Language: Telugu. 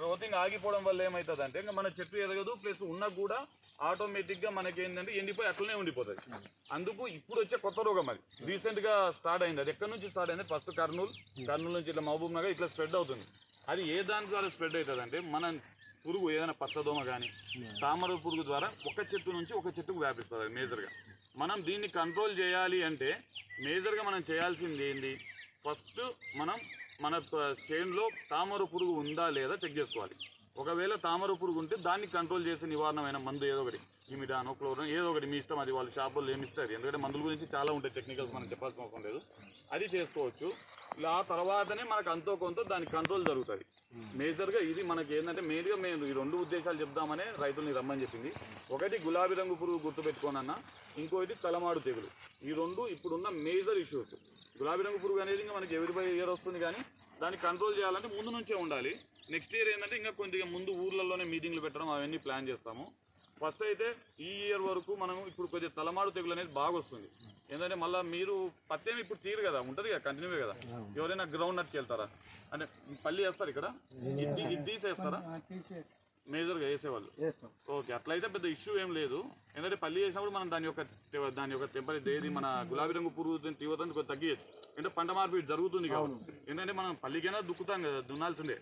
గ్రోతింగ్ ఆగిపోవడం వల్ల ఏమవుతుంది అంటే ఇంకా మన చెట్టు ఎదగదు ప్లస్ ఉన్న కూడా ఆటోమేటిక్గా మనకి ఏంటంటే ఎండిపోయి అట్లనే ఉండిపోతుంది. అందుకు ఇప్పుడు వచ్చే కొత్త రోగం అది. రీసెంట్గా స్టార్ట్ అయింది. అది ఎక్కడి నుంచి స్టార్ట్ అయింది? ఫస్ట్ కర్నూలు. కర్నూలు నుంచి ఇట్లా మహబూబ్ నగర్ ఇట్లా స్ప్రెడ్ అవుతుంది. అది ఏ దాని ద్వారా స్ప్రెడ్ అవుతుంది అంటే మన పురుగు ఏదైనా పచ్చదోమ కానీ తామర పురుగు ద్వారా ఒక చెట్టు నుంచి ఒక చెట్టుకు వ్యాపిస్తుంది మేజర్గా మనం దీన్ని కంట్రోల్ చేయాలి అంటే మేజర్గా మనం చేయాల్సింది ఏంటి ఫస్ట్ మనం మన చేనులో తామర పురుగు ఉందా లేదా చెక్ చేసుకోవాలి. ఒకవేళ తామర పురుగు ఉంటే దాన్ని కంట్రోల్ చేసే నివారణమైన మందు ఏదో ఒకటి. ఇమిడానో క్లోరన్ ఏదో ఒకటి మీ ఇష్టం అది వాళ్ళ షాపుల్లో ఏమి ఇస్తారు. ఎందుకంటే మందుల గురించి చాలా ఉంటాయి టెక్నికల్స్ మనం చెప్పాల్సిన అవసరం లేదు. అది చేసుకోవచ్చు. ఇలా ఆ తర్వాతనే మనకు అంతో కొంత దాని కంట్రోల్ జరుగుతుంది. మేజర్గా ఇది మనకి ఏంటంటే మెయిన్గా మేము ఈ రెండు ఉద్దేశాలు చెప్దామనే రైతుల్ని రమ్మని చెప్పింది. ఒకటి గులాబీ రంగు పురుగు గుర్తుపెట్టుకోనన్న ఇంకోటి తలమాడు తెగులు. ఈ రెండు ఇప్పుడున్న మేజర్ ఇష్యూస్ గులాబీ రంగు పురుగు అనేది ఇంకా మనకి ఎవరిపై ఇయర్ వస్తుంది కానీ దాన్ని కంట్రోల్ చేయాలంటే ముందు నుంచే ఉండాలి. నెక్స్ట్ ఇయర్ ఏంటంటే ఇంకా కొద్దిగా ముందు ఊర్లలోనే మీటింగ్లు పెట్టడం అవన్నీ ప్లాన్ చేస్తాము. ఫస్ట్ అయితే ఈ ఇయర్ వరకు మనం ఇప్పుడు కొద్దిగా తలమాడు తెగులు అనేది బాగా వస్తుంది. ఏంటంటే మళ్ళీ మీరు పత్తేమి ఇప్పుడు తీరు కదా ఉంటుంది కదా కంటిన్యూ కదా? ఎవరైనా గ్రౌండ్ నట్కి వెళ్తారా? అంటే పల్లి వేస్తారు ఇక్కడ? ఇది తీసేస్తారా? మేజర్గా వేసేవాళ్ళు? ఓకే అట్లయితే పెద్ద ఇష్యూ ఏం లేదు. ఎందుకంటే పల్లి చేసినప్పుడు మనం దాని యొక్క దాని యొక్క టెంపరేచర్ ఏది మన గులాబీ రంగు పురుగు తీవ్రతను కొద్దిగా తగ్గించచ్చు అంటే పంట మార్పిడి జరుగుతుంది కాబట్టి. ఎందుకంటే మనం పల్లికైనా దుక్కుతాం కదా దున్నాల్సిందే.